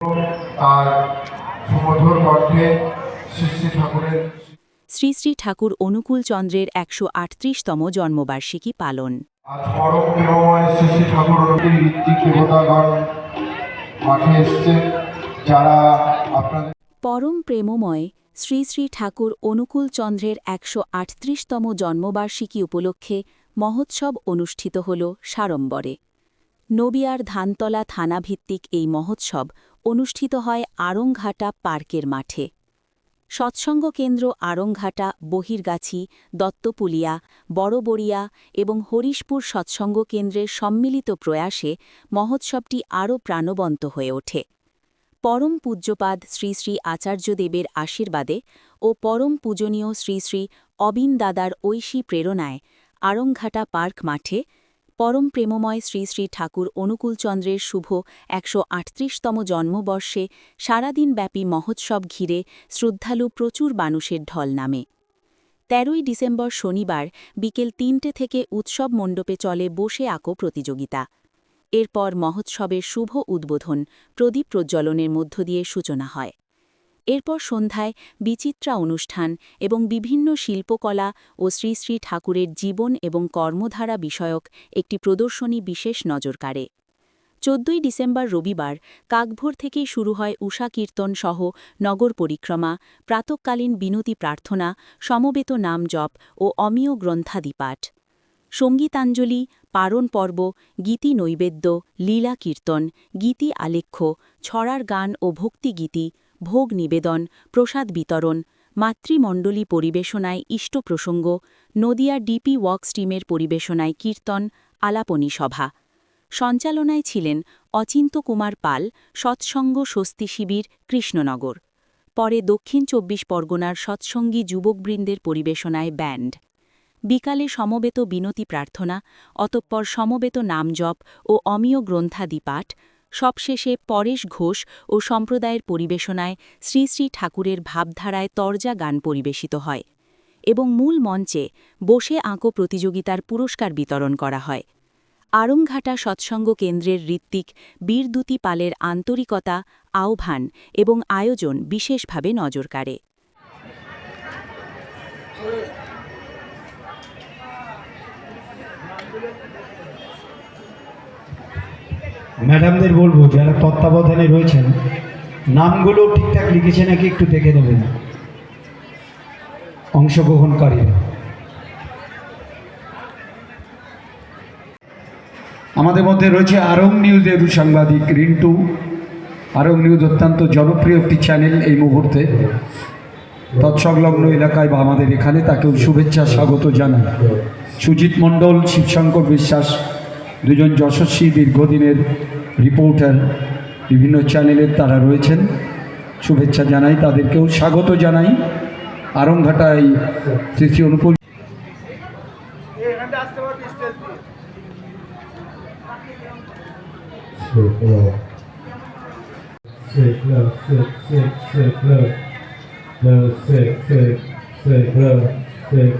তার সুমধুর কণ্ঠে শ্রী শ্রী ঠাকুরের শ্রী শ্রী ঠাকুর অনুকূল চন্দ্রের একশো আটত্রিশতম জন্মবার্ষিকী পালন। আজ পরম প্রেমময় শ্রী শ্রী ঠাকুর অনুকূল ঋত্বিক দেবতাগণ মাঠে এসছে যারা আপনাদের পরম প্রেমময় শ্রী শ্রী ঠাকুর অনুকূল চন্দ্রের একশো আটত্রিশতম জন্মবার্ষিকী উপলক্ষে মহোৎসব অনুষ্ঠিত হল সাড়ম্বরে। নবিয়ার ধানতলা থানাভিত্তিক এই মহোৎসব অনুষ্ঠিত হয় আড়ংঘাটা পার্কের মাঠে। সৎসঙ্গ কেন্দ্র আড়ংঘাটা বহিরগাছি, দত্তপুলিয়া, বড়বড়িয়া এবং হরিশপুর সৎসঙ্গ কেন্দ্রের সম্মিলিত প্রয়াসে মহোৎসবটি আরও প্রাণবন্ত হয়ে ওঠে। পরম পূজ্যপাদ শ্রী শ্রী আচার্যদেবের আশীর্বাদে ও পরম পূজনীয় শ্রী শ্রী অবিন দাদার ঐশী প্রেরণায় আড়ংঘাটা পার্ক মাঠে পরম প্রেমময় শ্রী শ্রী ঠাকুর অনুকূলচন্দ্রের শুভ একশো আটত্রিশতম জন্মবর্ষে সারাদিনব্যাপী মহোৎসব ঘিরে শ্রদ্ধালু প্রচুর মানুষের ঢল নামে। তেরোই ডিসেম্বর শনিবার বিকেল তিনটে থেকে উৎসব মণ্ডপে চলে বসে আঁকো প্রতিযোগিতা। এরপর মহোৎসবের শুভ উদ্বোধন প্রদীপ প্রজ্বলনের মধ্য দিয়ে সূচনা হয়। এরপর সন্ধ্যায় বিচিত্রা অনুষ্ঠান এবং বিভিন্ন শিল্পকলা ও শ্রী শ্রী ঠাকুরের জীবন এবং কর্মধারা বিষয়ক একটি প্রদর্শনী বিশেষ নজর কাড়ে। চোদ্দই ডিসেম্বর রবিবার কাকভোর থেকেই শুরু হয় উষা কীর্তন সহ নগর পরিক্রমা, প্রাতকালীন বিনতি প্রার্থনা, সমবেত নাম জপ ও অমীয় গ্রন্থাদি পাঠ সঙ্গীতাঞ্জলি, পারণ পর্ব, গীতি নৈবেদ্য, লীলা কীর্তন, গীতি আলেখ্য, ছড়ার গান ও ভক্তিগীতি ভোগ নিবেদন, প্রসাদ বিতরণ, মাতৃমণ্ডলী পরিবেশনায় ইষ্ট প্রসঙ্গ, নদিয়া ডিপি ওয়ার্কস টিমের পরিবেশনায় কীর্তন, আলাপনী সভা। সঞ্চালনায় ছিলেন অচিন্ত কুমার পাল, সৎসঙ্গ স্বস্তি শিবির, কৃষ্ণনগর। পরে দক্ষিণ চব্বিশ পরগনার সৎসঙ্গী যুবকবৃন্দের পরিবেশনায় ব্যান্ড। বিকালে সমবেত বিনতি প্রার্থনা, অতঃপর সমবেত নামজপ ও অমীয় গ্রন্থাদি পাঠ সবশেষে পরেশ ঘোষ ও সম্প্রদায়ের পরিবেশনায় শ্রী শ্রী ঠাকুরের ভাবধারায় তরজা গান পরিবেশিত হয় এবং মূল মঞ্চে বসে আঁকো প্রতিযোগিতার পুরস্কার বিতরণ করা হয়। আরংঘাটা সৎসঙ্গ কেন্দ্রের ঋত্বিক বীরদূতি পালের আন্তরিকতা, আহ্বান এবং আয়োজন বিশেষভাবে নজর কাড়ে। ম্যাডামদের বলব, যারা তত্ত্বাবধানে রয়েছেন, নামগুলো ঠিকঠাক লিখেছে নাকি একটু দেখে দেবেন অংশগ্রহণকারীরা। আমাদের মধ্যে রয়েছে আরং নিউজের সাংবাদিক রিন্টু। আরং নিউজ অত্যন্ত জনপ্রিয় একটি চ্যানেল এই মুহূর্তে। তৎসংলগ্ন এলাকায় বা আমাদের এখানে তাকেও শুভেচ্ছা, স্বাগত জানাই। সুজিত মণ্ডল, শিবশঙ্কর বিশ্বাস দুজন যশস্বী দীর্ঘদিনের রিপোর্টার বিভিন্ন চ্যানেলের তারা রয়েছেন শুভেচ্ছা জানাই তাদেরকেও স্বাগত জানাই আরংঘাটায় শ্রী শ্রী অনুকূল Sick love, sick, sick, sick love. Love, sick, sick, sick love, sick,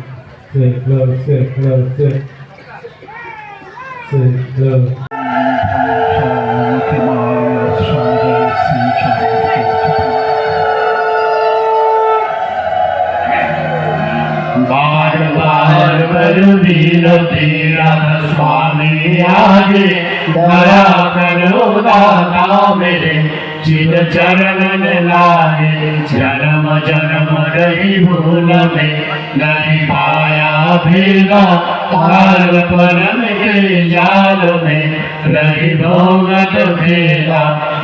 sick love, sick love, sick. Sick love. बार बार पर विनती राम स्वामी आगे दया करो दाता मेरे चित चरण लागे जन्म जन्म रही भूल में, नहीं पाया भेगा पार परम के जाल में, रही भोगत भेगा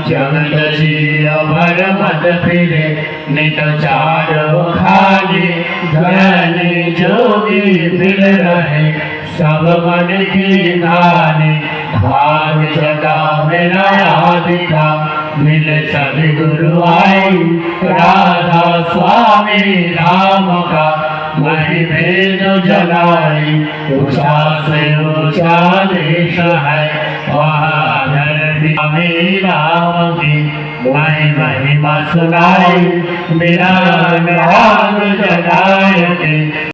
जगत जी अभर मत फिरे, नित चारो खाली धन जोगी फिर रहे, सब मन की नानी भाग जगा मेरा दिखा मिल सभी गुरु आई राधा स्वामी राम का वही भेद जलाई। ऊँचा से ऊँचा देश है वहाँ राम की वही महिमा सुनाई मेरा राम जगाए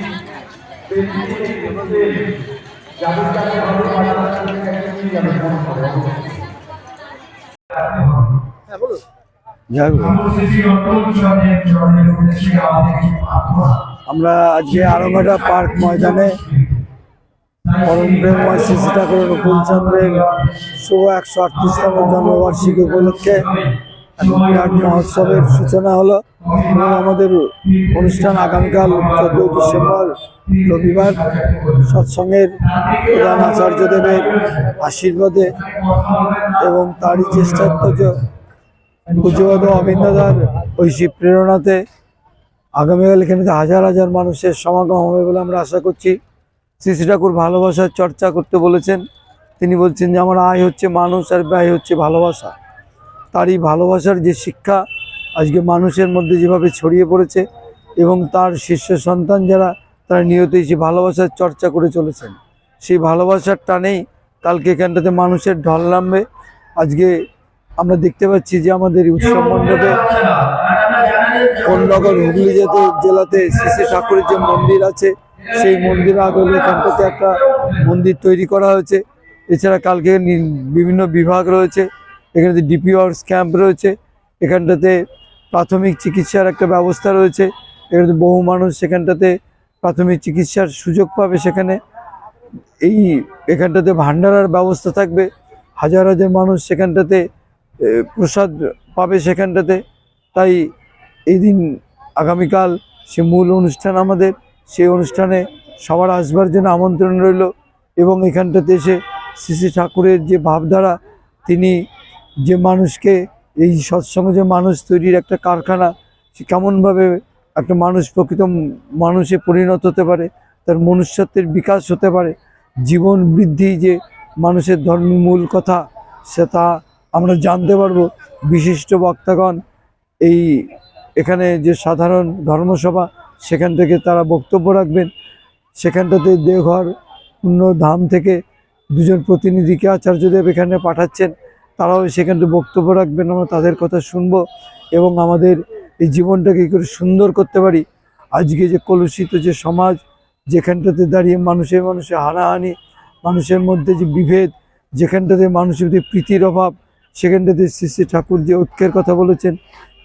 আমরা আজকে আরঙ্গাটা পার্ক ময়দানে পরম প্রেমময় শিশু ঠাকুর নকুলচন্দ্রের শুভ একশো আটত্রিশতম জন্মবার্ষিকী উপলক্ষে বিরাট মহোৎসবের সূচনা হলো আমাদের অনুষ্ঠান আগামীকাল চোদ্দই ডিসেম্বর রবিবার সৎসঙ্গের প্রধান আচার্যদেবের আশীর্বাদে এবং তারই চেষ্টাত্মজ পুজোবাদ অবিন্দাদার ঐশী প্রেরণাতে আগামীকাল এখানে হাজার হাজার মানুষের সমাগম হবে বলে আমরা আশা করছি। শ্রী শ্রী ঠাকুর ভালোবাসার চর্চা করতে বলেছেন। তিনি বলছেন যে, আমার আয় হচ্ছে মানুষ আর ব্যয় হচ্ছে ভালোবাসা। তার এই ভালোবাসার যে শিক্ষা আজকে মানুষের মধ্যে যেভাবে ছড়িয়ে পড়েছে এবং তার শিষ্য সন্তান যারা, তারা নিয়তই সেই ভালোবাসার চর্চা করে চলেছেন। সেই ভালোবাসার টানেই কালকে এখানটাতে মানুষের ঢল নামবে। আজকে আমরা দেখতে পাচ্ছি যে আমাদের উৎসব মণ্ডপে কোন্নগর হুগলি জেতে জেলাতে শ্রী ঠাকুরের যে মন্দির আছে, সেই মন্দির আগলে এখানটাতে একটা মন্দির তৈরি করা হয়েছে। এছাড়া কালকে বিভিন্ন বিভাগ রয়েছে। এখানে ডিপিওর্স ক্যাম্প রয়েছে, এখানটাতে প্রাথমিক চিকিৎসার একটা ব্যবস্থা রয়েছে। এখানে বহু মানুষ সেখানটাতে প্রাথমিক চিকিৎসার সুযোগ পাবে সেখানে। এই এখানটাতে ভান্ডারার ব্যবস্থা থাকবে। হাজার হাজার মানুষ সেখানটাতে প্রসাদ পাবে সেখানটাতে। তাই এই দিন আগামীকাল সে মূল অনুষ্ঠান আমাদের। সেই অনুষ্ঠানে সবার আসবার জন্য আমন্ত্রণ রইল এবং এখানটাতে এসে শ্রী ঠাকুরের যে ভাবধারা, তিনি যে মানুষকে, এই সৎসঙ্গ যে মানুষ তৈরির একটা কারখানা, সে কেমনভাবে একটা মানুষ প্রকৃত মানুষে পরিণত হতে পারে, তার মনুষ্যত্বের বিকাশ হতে পারে, জীবন বৃদ্ধি যে মানুষের ধর্মের মূল কথা সে তা আমরা জানতে পারব। বিশিষ্ট বক্তাগণ এই এখানে যে সাধারণ ধর্মসভা, সেখান থেকে তারা বক্তব্য রাখবেন। সেখানটাতে দেওঘর ধাম থেকে দুজন প্রতিনিধিকে আচার্যদেব এখানে পাঠাচ্ছেন। তারাও সেখানটা বক্তব্য রাখবেন, আমরা তাদের কথা শুনব এবং আমাদের এই জীবনটাকে করে সুন্দর করতে পারি। আজকে যে কলুষিত যে সমাজ, যেখানটাতে দাঁড়িয়ে মানুষের মানুষে হানাহানি, মানুষের মধ্যে যে বিভেদ, যেখানটাতে মানুষের মধ্যে প্রীতির অভাব, সেখানটাতে শ্রী শ্রী ঠাকুর যে ঐক্যের কথা বলেছেন,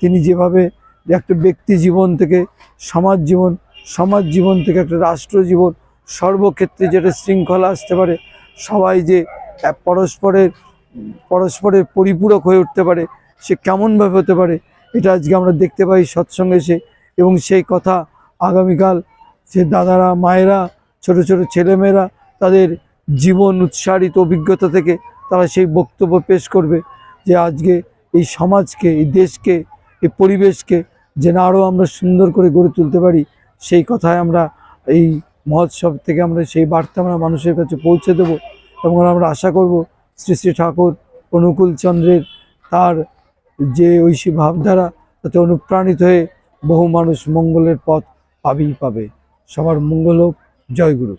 তিনি যেভাবে যে একটা ব্যক্তি জীবন থেকে, সমাজ জীবন সমাজ জীবন থেকে একটা রাষ্ট্র জীবন সর্বক্ষেত্রে যেটা শৃঙ্খলা আসতে পারে, সবাই যে পরস্পরের পরস্পরের পরিপূরক হয়ে উঠতে পারে, সে কেমনভাবে হতে পারে, এটা আজকে আমরা দেখতে পাই সৎসঙ্গে এসে। এবং সেই কথা আগামীকাল সে দাদারা, মায়েরা, ছোট ছোট ছেলেমেয়েরা তাদের জীবন উৎসারিত অভিজ্ঞতা থেকে তারা সেই বক্তব্য পেশ করবে যে আজকে এই সমাজকে, এই দেশকে, এই পরিবেশকে যেন আরও আমরা সুন্দর করে গড়ে তুলতে পারি, সেই কথায় আমরা এই মহোৎসব থেকে আমরা সেই বার্তা আমরা মানুষের কাছে পৌঁছে দেব। এবং আমরা আশা করব শ্রী শ্রী ঠাকুর অনুকূল চন্দ্রের তার যে ঐশী ভাবধারা তাতে অনুপ্রাণিত হয়ে বহু মানুষ মঙ্গলের পথ পাবেই পাবে। সবার মঙ্গল হোক। জয় গুরু।